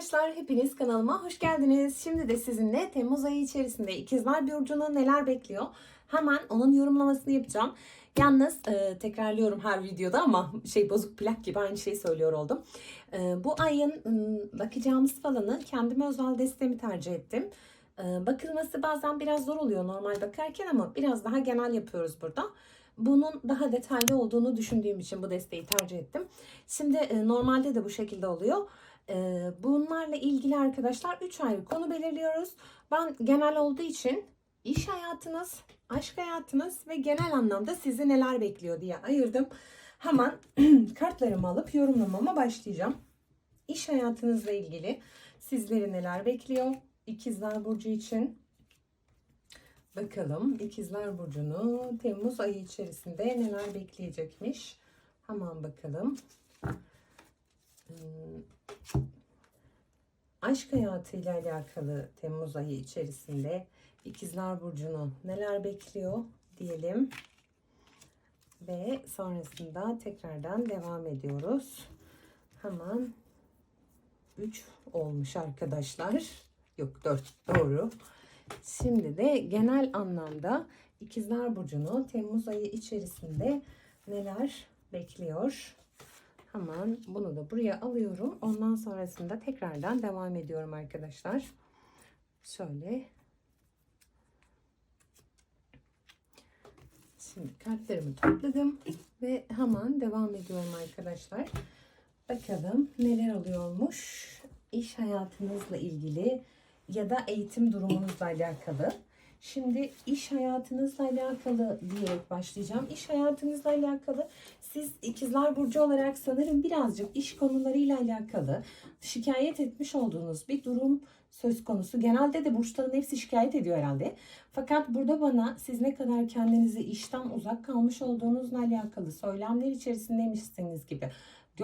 arkadaşlar, hepiniz kanalıma hoş geldiniz. Şimdi de sizinle Temmuz ayı içerisinde İkizler Burcu'nu neler bekliyor? Hemen onun yorumlamasını yapacağım. Yalnız e, tekrarlıyorum her videoda ama şey bozuk plak gibi aynı şeyi söylüyor oldum. E, bu ayın bakacağımız falanı kendime özel destemi tercih ettim. E, bakılması bazen biraz zor oluyor normal bakarken ama biraz daha genel yapıyoruz burada. Bunun daha detaylı olduğunu düşündüğüm için bu desteği tercih ettim. Şimdi e, normalde de bu şekilde oluyor. Bunlarla ilgili arkadaşlar 3 ayrı konu belirliyoruz. Ben genel olduğu için iş hayatınız, aşk hayatınız ve genel anlamda sizi neler bekliyor diye ayırdım. Hemen kartlarımı alıp yorumlamama başlayacağım. İş hayatınızla ilgili sizleri neler bekliyor? İkizler Burcu için. Bakalım İkizler Burcu'nu Temmuz ayı içerisinde neler bekleyecekmiş. Hemen bakalım. Hmm. Aşk hayatıyla alakalı Temmuz ayı içerisinde İkizler Burcu'nu neler bekliyor diyelim. Ve sonrasında tekrardan devam ediyoruz. Hemen 3 olmuş arkadaşlar. Yok 4 doğru. Şimdi de genel anlamda İkizler Burcu'nu Temmuz ayı içerisinde neler bekliyor? Hemen bunu da buraya alıyorum. Ondan sonrasında tekrardan devam ediyorum arkadaşlar. Şöyle. Şimdi kartlarımı topladım ve hemen devam ediyorum arkadaşlar. Bakalım neler oluyormuş iş hayatınızla ilgili ya da eğitim durumunuzla alakalı. Şimdi iş hayatınızla alakalı diyerek başlayacağım. İş hayatınızla alakalı siz ikizler burcu olarak sanırım birazcık iş konularıyla alakalı şikayet etmiş olduğunuz bir durum söz konusu. Genelde de burçların hepsi şikayet ediyor herhalde. Fakat burada bana siz ne kadar kendinizi işten uzak kalmış olduğunuzla alakalı söylemler içerisindeymişsiniz gibi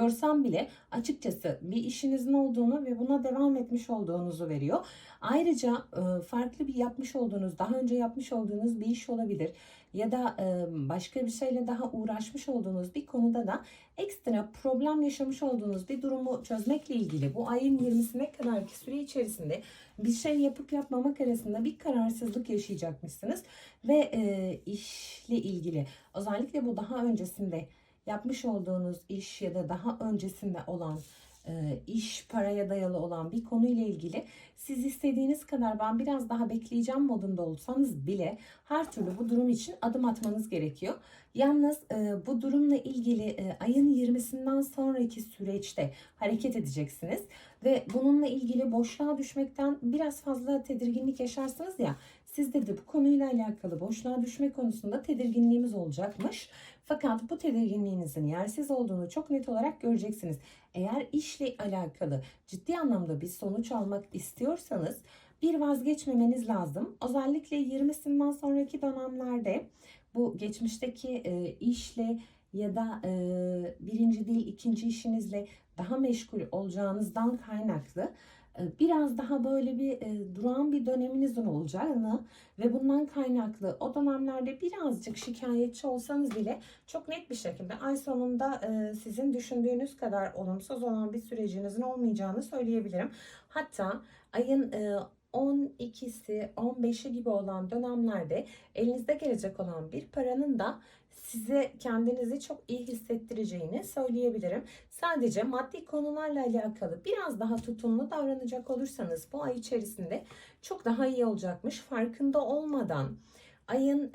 görsem bile açıkçası bir işinizin olduğunu ve buna devam etmiş olduğunuzu veriyor. Ayrıca e, farklı bir yapmış olduğunuz, daha önce yapmış olduğunuz bir iş olabilir ya da e, başka bir şeyle daha uğraşmış olduğunuz bir konuda da ekstra problem yaşamış olduğunuz bir durumu çözmekle ilgili bu ayın 20'sine kadarki süre içerisinde bir şey yapıp yapmamak arasında bir kararsızlık yaşayacakmışsınız ve e, işle ilgili özellikle bu daha öncesinde yapmış olduğunuz iş ya da daha öncesinde olan e, iş paraya dayalı olan bir konuyla ilgili siz istediğiniz kadar ben biraz daha bekleyeceğim modunda olsanız bile her türlü bu durum için adım atmanız gerekiyor. Yalnız e, bu durumla ilgili e, ayın 20'sinden sonraki süreçte hareket edeceksiniz ve bununla ilgili boşluğa düşmekten biraz fazla tedirginlik yaşarsınız ya sizde de bu konuyla alakalı boşluğa düşme konusunda tedirginliğimiz olacakmış. Fakat bu tedirginliğinizin yersiz olduğunu çok net olarak göreceksiniz. Eğer işle alakalı ciddi anlamda bir sonuç almak istiyorsanız bir vazgeçmemeniz lazım. Özellikle 20'sinden sonraki dönemlerde bu geçmişteki e, işle ya da e, birinci değil ikinci işinizle daha meşgul olacağınızdan kaynaklı biraz daha böyle bir e, durağan bir döneminizin olacağını ve bundan kaynaklı o dönemlerde birazcık şikayetçi olsanız bile çok net bir şekilde ay sonunda e, sizin düşündüğünüz kadar olumsuz olan bir sürecinizin olmayacağını söyleyebilirim. Hatta ayın e, 12'si 15'i gibi olan dönemlerde elinizde gelecek olan bir paranın da size kendinizi çok iyi hissettireceğini söyleyebilirim. Sadece maddi konularla alakalı biraz daha tutumlu davranacak olursanız bu ay içerisinde çok daha iyi olacakmış. Farkında olmadan ayın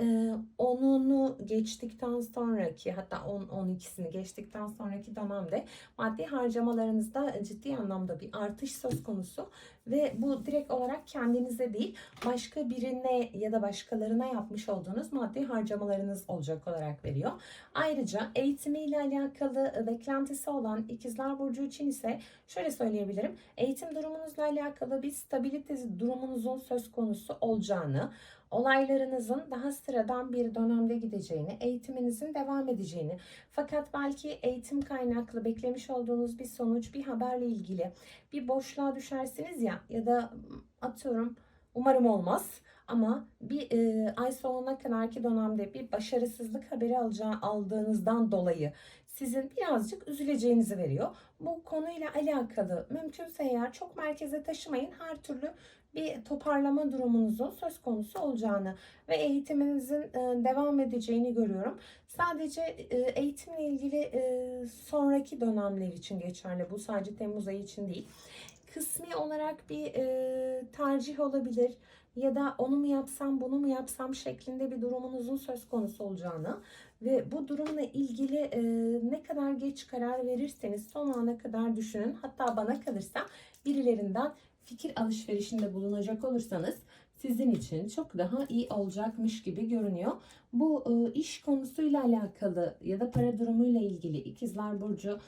10'unu geçtikten sonraki hatta 10-12'sini geçtikten sonraki dönemde maddi harcamalarınızda ciddi anlamda bir artış söz konusu ve bu direkt olarak kendinize değil başka birine ya da başkalarına yapmış olduğunuz maddi harcamalarınız olacak olarak veriyor. Ayrıca eğitimiyle alakalı beklentisi olan ikizler burcu için ise şöyle söyleyebilirim. Eğitim durumunuzla alakalı bir stabilite durumunuzun söz konusu olacağını, olaylarınızın daha sıradan bir dönemde gideceğini, eğitiminizin devam edeceğini fakat belki eğitim kaynaklı beklemiş olduğunuz bir sonuç, bir haberle ilgili bir boşluğa düşersiniz ya ya da atıyorum umarım olmaz Ama bir e, ay sonuna kadarki dönemde bir başarısızlık haberi alacağı, aldığınızdan dolayı sizin birazcık üzüleceğinizi veriyor. Bu konuyla alakalı mümkünse eğer çok merkeze taşımayın. Her türlü bir toparlama durumunuzun söz konusu olacağını ve eğitiminizin e, devam edeceğini görüyorum. Sadece e, eğitimle ilgili e, sonraki dönemler için geçerli. Bu sadece Temmuz ayı için değil. Kısmi olarak bir tercih olabilir ya da onu mu yapsam bunu mu yapsam şeklinde bir durumunuzun söz konusu olacağını ve bu durumla ilgili e, ne kadar geç karar verirseniz son ana kadar düşünün. Hatta bana kalırsa birilerinden fikir alışverişinde bulunacak olursanız sizin için çok daha iyi olacakmış gibi görünüyor. Bu e, iş konusuyla alakalı ya da para durumuyla ilgili ikizler burcu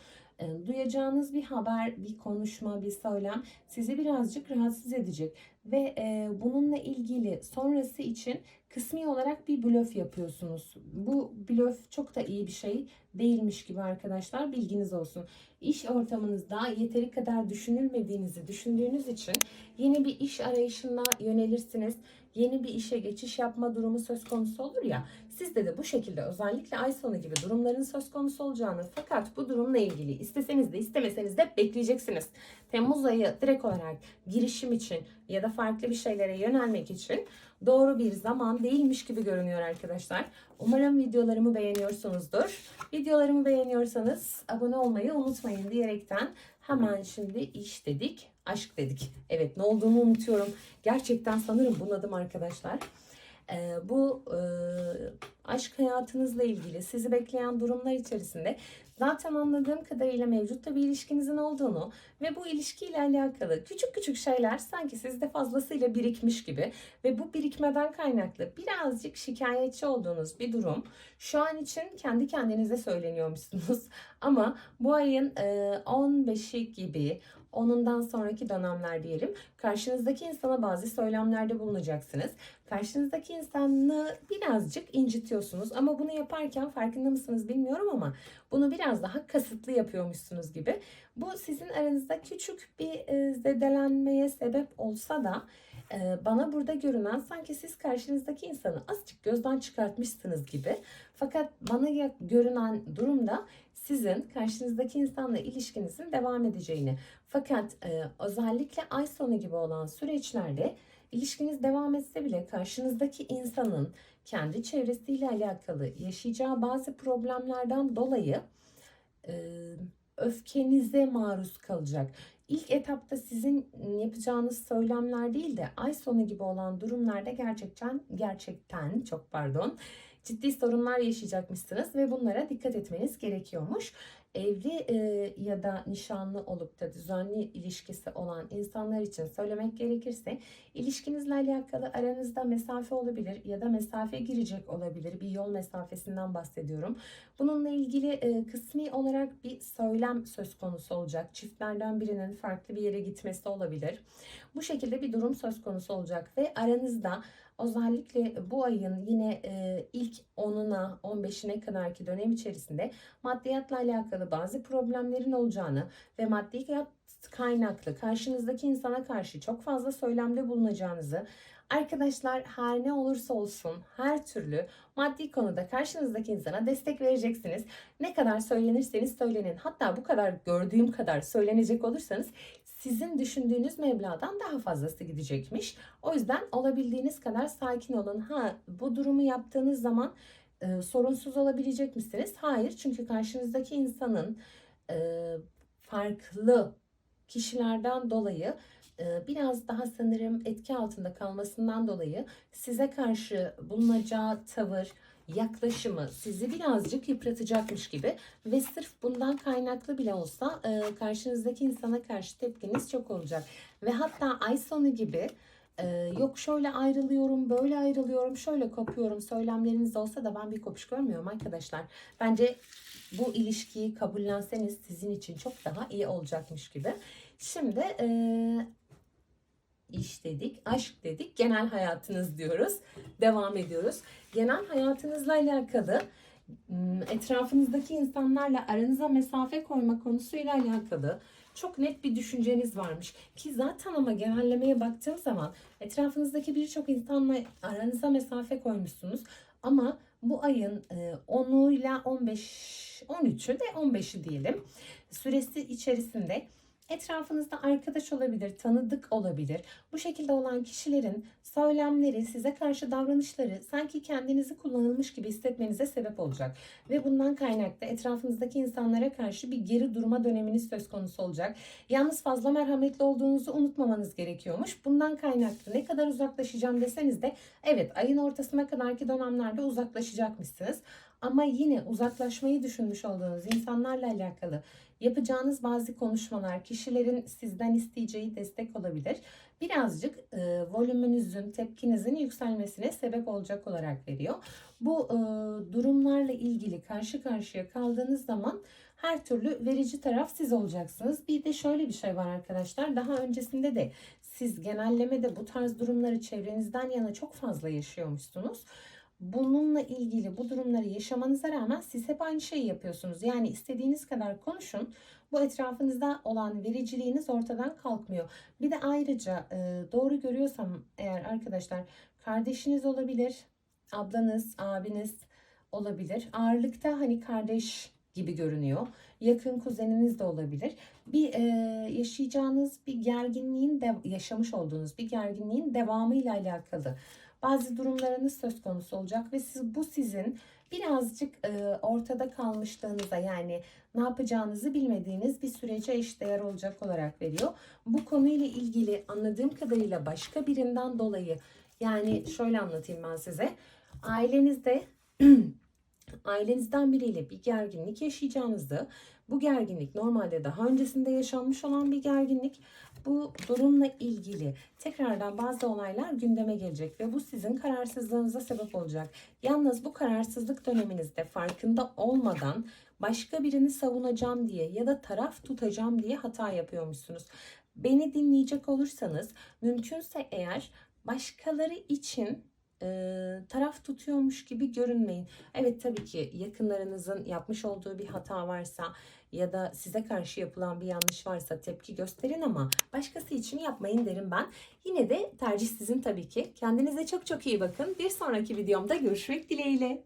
duyacağınız bir haber, bir konuşma, bir söylem sizi birazcık rahatsız edecek ve e, bununla ilgili sonrası için kısmi olarak bir blöf yapıyorsunuz. Bu blöf çok da iyi bir şey değilmiş gibi arkadaşlar bilginiz olsun. İş ortamınızda yeteri kadar düşünülmediğinizi düşündüğünüz için yeni bir iş arayışına yönelirsiniz. Yeni bir işe geçiş yapma durumu söz konusu olur ya. Sizde de bu şekilde özellikle ay sonu gibi durumların söz konusu olacağını fakat bu durumla ilgili isteseniz de istemeseniz de bekleyeceksiniz. Temmuz ayı direkt olarak girişim için ya da farklı bir şeylere yönelmek için doğru bir zaman değilmiş gibi görünüyor arkadaşlar. Umarım videolarımı beğeniyorsunuzdur. Videolarımı beğeniyorsanız abone olmayı unutmayın diyerekten hemen şimdi iş dedik, aşk dedik. Evet ne olduğunu unutuyorum. Gerçekten sanırım bunadım arkadaşlar. Bu aşk hayatınızla ilgili sizi bekleyen durumlar içerisinde zaten anladığım kadarıyla mevcutta bir ilişkinizin olduğunu ve bu ilişkiyle alakalı küçük küçük şeyler sanki sizde fazlasıyla birikmiş gibi ve bu birikmeden kaynaklı birazcık şikayetçi olduğunuz bir durum şu an için kendi kendinize söyleniyormuşsunuz ama bu ayın e, 15'i gibi Onundan sonraki dönemler diyelim. Karşınızdaki insana bazı söylemlerde bulunacaksınız. Karşınızdaki insanı birazcık incitiyorsunuz ama bunu yaparken farkında mısınız bilmiyorum ama bunu biraz daha kasıtlı yapıyormuşsunuz gibi. Bu sizin aranızda küçük bir e, zedelenmeye sebep olsa da e, bana burada görünen sanki siz karşınızdaki insanı azıcık gözden çıkartmışsınız gibi. Fakat bana görünen durumda sizin karşınızdaki insanla ilişkinizin devam edeceğini. Fakat e, özellikle ay sonu gibi olan süreçlerde ilişkiniz devam etse bile karşınızdaki insanın kendi çevresiyle alakalı yaşayacağı bazı problemlerden dolayı e, öfkenize maruz kalacak. İlk etapta sizin yapacağınız söylemler değil de ay sonu gibi olan durumlarda gerçekten gerçekten çok pardon ciddi sorunlar yaşayacakmışsınız ve bunlara dikkat etmeniz gerekiyormuş. Evli e, ya da nişanlı olup da düzenli ilişkisi olan insanlar için söylemek gerekirse ilişkinizle alakalı aranızda mesafe olabilir ya da mesafe girecek olabilir. Bir yol mesafesinden bahsediyorum. Bununla ilgili e, kısmi olarak bir söylem söz konusu olacak. Çiftlerden birinin farklı bir yere gitmesi olabilir. Bu şekilde bir durum söz konusu olacak ve aranızda Özellikle bu ayın yine ilk 10'una 15'ine kadarki dönem içerisinde maddiyatla alakalı bazı problemlerin olacağını ve maddiyat kaynaklı karşınızdaki insana karşı çok fazla söylemde bulunacağınızı Arkadaşlar her ne olursa olsun her türlü maddi konuda karşınızdaki insana destek vereceksiniz. Ne kadar söylenirseniz söylenin. Hatta bu kadar gördüğüm kadar söylenecek olursanız sizin düşündüğünüz meblağdan daha fazlası gidecekmiş. O yüzden olabildiğiniz kadar sakin olun. Ha bu durumu yaptığınız zaman e, sorunsuz olabilecek misiniz? Hayır çünkü karşınızdaki insanın e, farklı kişilerden dolayı e, biraz daha sanırım etki altında kalmasından dolayı size karşı bulunacağı tavır, yaklaşımı sizi birazcık yıpratacakmış gibi ve sırf bundan kaynaklı bile olsa e, karşınızdaki insana karşı tepkiniz çok olacak. Ve hatta ay sonu gibi e, yok şöyle ayrılıyorum, böyle ayrılıyorum, şöyle kopuyorum söylemleriniz olsa da ben bir kopuş görmüyorum arkadaşlar. Bence bu ilişkiyi kabullenseniz sizin için çok daha iyi olacakmış gibi. Şimdi e, iş dedik, aşk dedik, genel hayatınız diyoruz. Devam ediyoruz. Genel hayatınızla alakalı etrafınızdaki insanlarla aranıza mesafe koyma konusuyla alakalı çok net bir düşünceniz varmış. Ki zaten ama genellemeye baktığım zaman etrafınızdaki birçok insanla aranıza mesafe koymuşsunuz. Ama bu ayın e, 10'uyla 15, 13'ü de 15'i diyelim süresi içerisinde etrafınızda arkadaş olabilir, tanıdık olabilir. Bu şekilde olan kişilerin söylemleri, size karşı davranışları sanki kendinizi kullanılmış gibi hissetmenize sebep olacak. Ve bundan kaynaklı etrafınızdaki insanlara karşı bir geri durma döneminiz söz konusu olacak. Yalnız fazla merhametli olduğunuzu unutmamanız gerekiyormuş. Bundan kaynaklı ne kadar uzaklaşacağım deseniz de evet ayın ortasına kadarki dönemlerde uzaklaşacakmışsınız. Ama yine uzaklaşmayı düşünmüş olduğunuz insanlarla alakalı yapacağınız bazı konuşmalar kişilerin sizden isteyeceği destek olabilir. Birazcık e, volümünüzün, tepkinizin yükselmesine sebep olacak olarak veriyor. Bu e, durumlarla ilgili karşı karşıya kaldığınız zaman her türlü verici taraf siz olacaksınız. Bir de şöyle bir şey var arkadaşlar. Daha öncesinde de siz genellemede bu tarz durumları çevrenizden yana çok fazla yaşıyormuşsunuz. Bununla ilgili bu durumları yaşamanıza rağmen siz hep aynı şeyi yapıyorsunuz. Yani istediğiniz kadar konuşun. Bu etrafınızda olan vericiliğiniz ortadan kalkmıyor. Bir de ayrıca e, doğru görüyorsam eğer arkadaşlar kardeşiniz olabilir, ablanız, abiniz olabilir. Ağırlıkta hani kardeş gibi görünüyor. Yakın kuzeniniz de olabilir. Bir e, yaşayacağınız bir gerginliğin de yaşamış olduğunuz bir gerginliğin devamıyla alakalı bazı durumlarınız söz konusu olacak ve siz bu sizin birazcık e, ortada kalmışlığınıza yani ne yapacağınızı bilmediğiniz bir sürece eşdeğer olacak olarak veriyor. Bu konuyla ilgili anladığım kadarıyla başka birinden dolayı yani şöyle anlatayım ben size. Ailenizde ailenizden biriyle bir gerginlik yaşayacağınızı, bu gerginlik normalde daha öncesinde yaşanmış olan bir gerginlik. Bu durumla ilgili tekrardan bazı olaylar gündeme gelecek ve bu sizin kararsızlığınıza sebep olacak. Yalnız bu kararsızlık döneminizde farkında olmadan başka birini savunacağım diye ya da taraf tutacağım diye hata yapıyormuşsunuz. Beni dinleyecek olursanız mümkünse eğer başkaları için e, taraf tutuyormuş gibi görünmeyin. Evet tabii ki yakınlarınızın yapmış olduğu bir hata varsa ya da size karşı yapılan bir yanlış varsa tepki gösterin ama başkası için yapmayın derim ben. Yine de tercih sizin tabii ki. Kendinize çok çok iyi bakın. Bir sonraki videomda görüşmek dileğiyle.